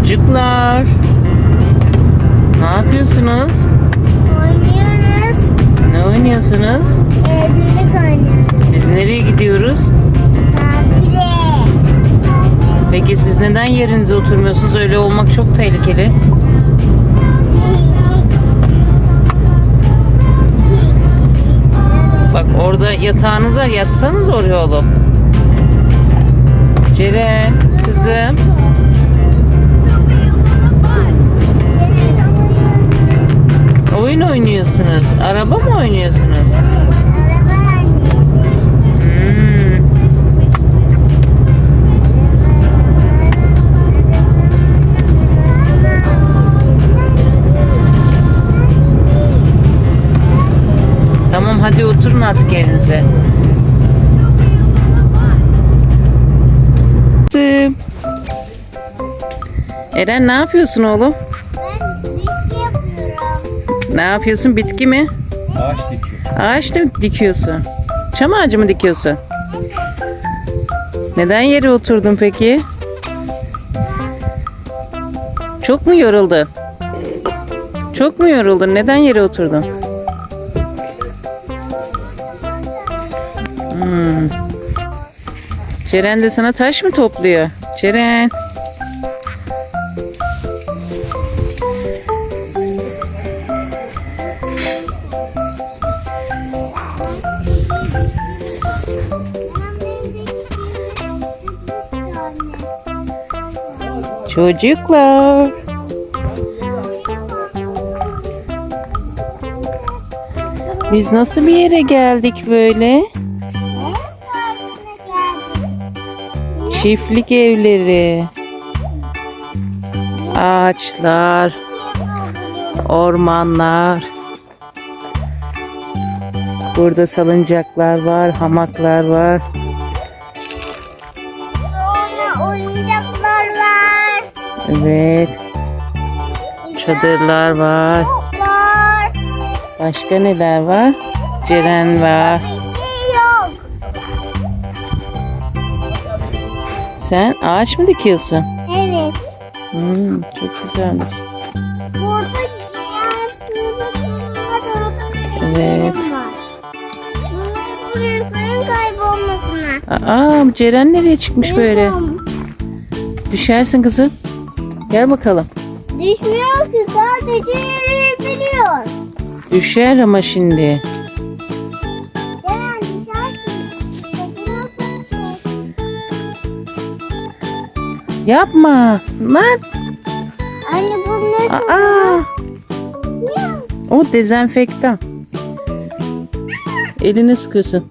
Çocuklar. Ne yapıyorsunuz? Oynuyoruz. Ne oynuyorsunuz? Evcilik oynuyoruz. Biz nereye gidiyoruz? Tatile. Peki siz neden yerinize oturmuyorsunuz? Öyle olmak çok tehlikeli. Bak orada yatağınız var. Yatsanız oraya oğlum. Ceren, kızım. Oynuyorsunuz. Araba mı oynuyorsunuz? Hmm. Tamam hadi oturun artık. Kızım. Eren ne yapıyorsun oğlum? Ne yapıyorsun? Bitki mi? Ağaç dikiyor. Ağaç mı dikiyorsun? Çam ağacı mı dikiyorsun? Neden yere oturdun peki? Çok mu yoruldun? Çok mu yoruldun? Neden yere oturdun? Hmm. Ceren de sana taş mı topluyor? Ceren. Çocuklar. Biz nasıl bir yere geldik böyle? Çiftlik evleri. Ağaçlar, ormanlar. Burada salıncaklar var, hamaklar var. Sonra oyuncaklar var. Evet, çadırlar var. Toplar. Başka neler var? Ceren var. Şey yok. Sen ağaç mı dikiyorsun? Evet. Hmm, çok güzelmiş. Burada var. Evet. Bu büyüklerin kaybolmasına. Aa, Ceren nereye çıkmış böyle? Bilmiyorum. Düşersin kızım. Gel bakalım. Düşmüyor ki sadece yürüyebiliyor. Düşer ama şimdi. Ceren düşersin. Yapma. Lan. Anne bu ne? Aa, Ya. o dezenfektan. Elini sıkıyorsun.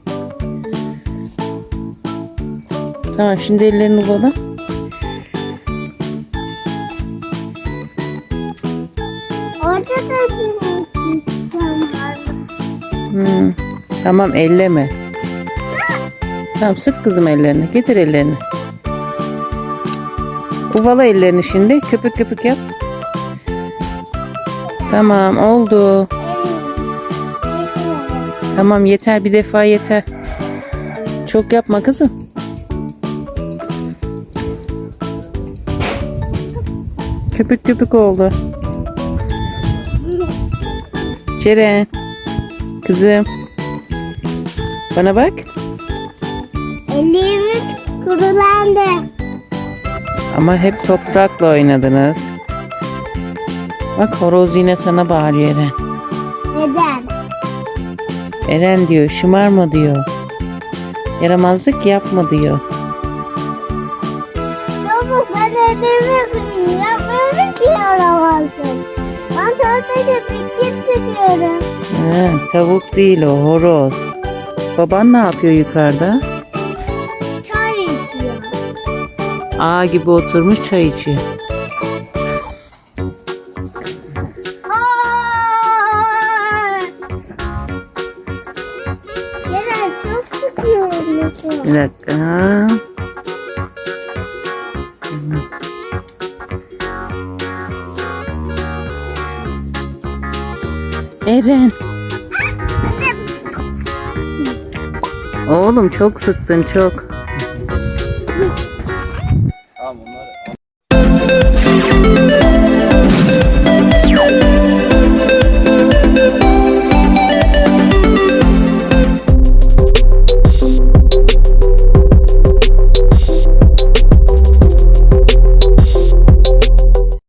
Tamam şimdi ellerini bana. Orada da bir. Hmm. Tamam elleme. Tamam sık kızım ellerini. Getir ellerini. Uvala ellerini şimdi. Köpük köpük yap. Tamam oldu. Tamam yeter bir defa yeter. Çok yapma kızım. Köpük köpük oldu. Ceren. Kızım. Bana bak. Ellerimiz kurulandı. Ama hep toprakla oynadınız. Bak horoz yine sana bağırıyor Eren. Eren diyor şımarma diyor. Yaramazlık yapma diyor. Çabuk ben ellerimi kırayım. Yapmıyorum ki yaramazsın. Ben sadece bitkit sıkıyorum. Ha, tavuk değil o horoz. Baban ne yapıyor yukarıda? Çay içiyor. Ağa gibi oturmuş çay içiyor. Bir dakika. Eren. Oğlum çok sıktın çok.